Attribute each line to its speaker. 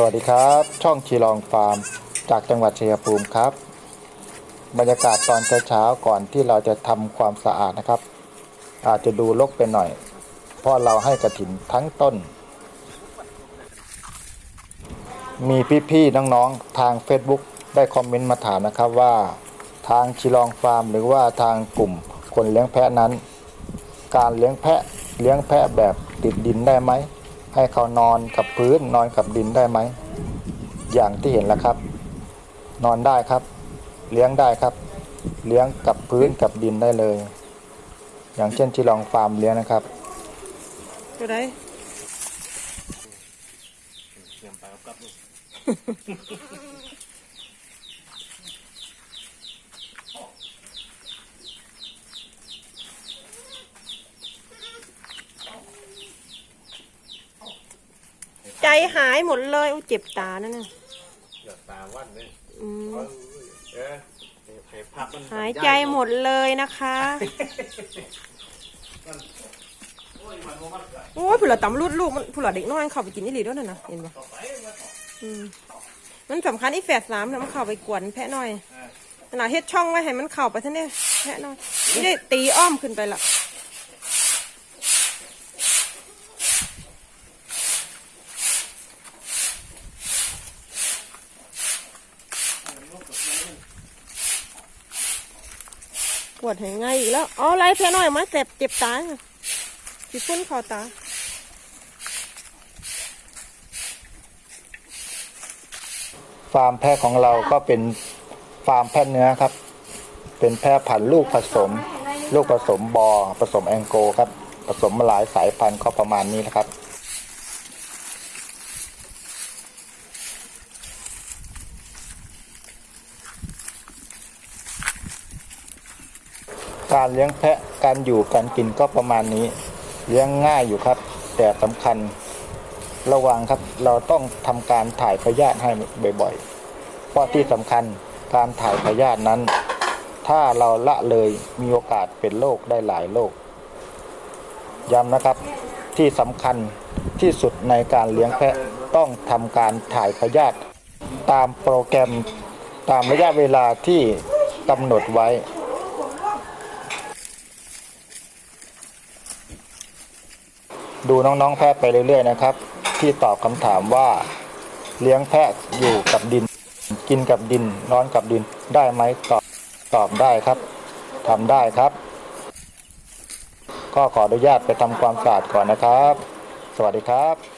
Speaker 1: สวัสดีครับ ช่องชีลองฟาร์ม จากจังหวัดชัยภูมิครับ บรรยากาศตอนเช้าๆก่อนที่เราจะทำความสะอาดนะครับ อาจจะดูรกไปหน่อย เพราะเราให้กระถินทั้งต้น มีพี่ๆน้องๆทาง Facebook ได้คอมเมนต์มาถามนะครับว่าทางชีลองฟาร์ม หรือว่าทางกลุ่มคนเลี้ยงแพะนั้น การเลี้ยงแพะเลี้ยงแพะแบบติดดินได้ไหม ให้เขานอนกับพื้นนอนกับดินได้ไหม อย่างที่เห็นแล้วครับ นอนได้ครับ เลี้ยงได้ครับ เลี้ยงกับพื้นกับดินได้เลย อย่างเช่นที่ลองฟาร์มเลี้ยงนะครับ
Speaker 2: ตัวใด ใจหายหมดเลยอุ๊ยเจ็บตานั่นน่ะ
Speaker 3: หยอดตาวันเลย
Speaker 2: อืม
Speaker 3: เออเห็ผักมัน
Speaker 2: หายใจหมดเลยนะคะโอ้ยผู้หลาตำรูดลูกมันผู้หลาเด็กน้อยมันเข้าไปกินนี่หลีด้วยน่ะนะเห็นปะอืมมันสำคัญไอ้แฝดสามนะมันเข้าไปกวนแพะน้อยขนาดเฮ็ดช่องไว้ให้มันเข้าไปท่านเนี่ยแพะน้อยไม่ได้ตีอ้อมขึ้นไปละ ปวดหัวไงอีกแล้วอ๋อไล่แพะน้อยมาเจ็บเจ็บตาสิฟุ้นเข่าตา
Speaker 1: ฟาร์มแพะของเราก็เป็นฟาร์มแพะเนื้อครับ เป็นแพะพันธุ์ลูกผสม ลูกผสมบอผสมแองโกครับ ผสมมาหลายสายพันธุ์ก็ประมาณนี้นะครับ การเลี้ยงแพะการอยู่การกินก็ประมาณนี้ เลี้ยงง่ายอยู่ครับ แต่สำคัญระวังครับ เราต้องทำการถ่ายพยาธิให้บ่อยๆเพราะที่สำคัญการถ่ายพยาธินั้น ถ้าเราละเลยมีโอกาสเป็นโรคได้หลายโรคย้ำนะครับที่สำคัญที่สุดในการเลี้ยงแพะต้องทำการถ่ายพยาธิตามโปรแกรมตามระยะเวลาที่กำหนดไว้ ดูน้องๆแพะไปเรื่อยๆนะครับ ที่ตอบคำถามว่าเลี้ยงแพะอยู่กับดิน กินกับดิน นอนกับดินได้ไหมตอบตอบได้ครับทำได้ครับ ก็ขออนุญาตไปทำความสะอาดก่อนนะครับ สวัสดีครับ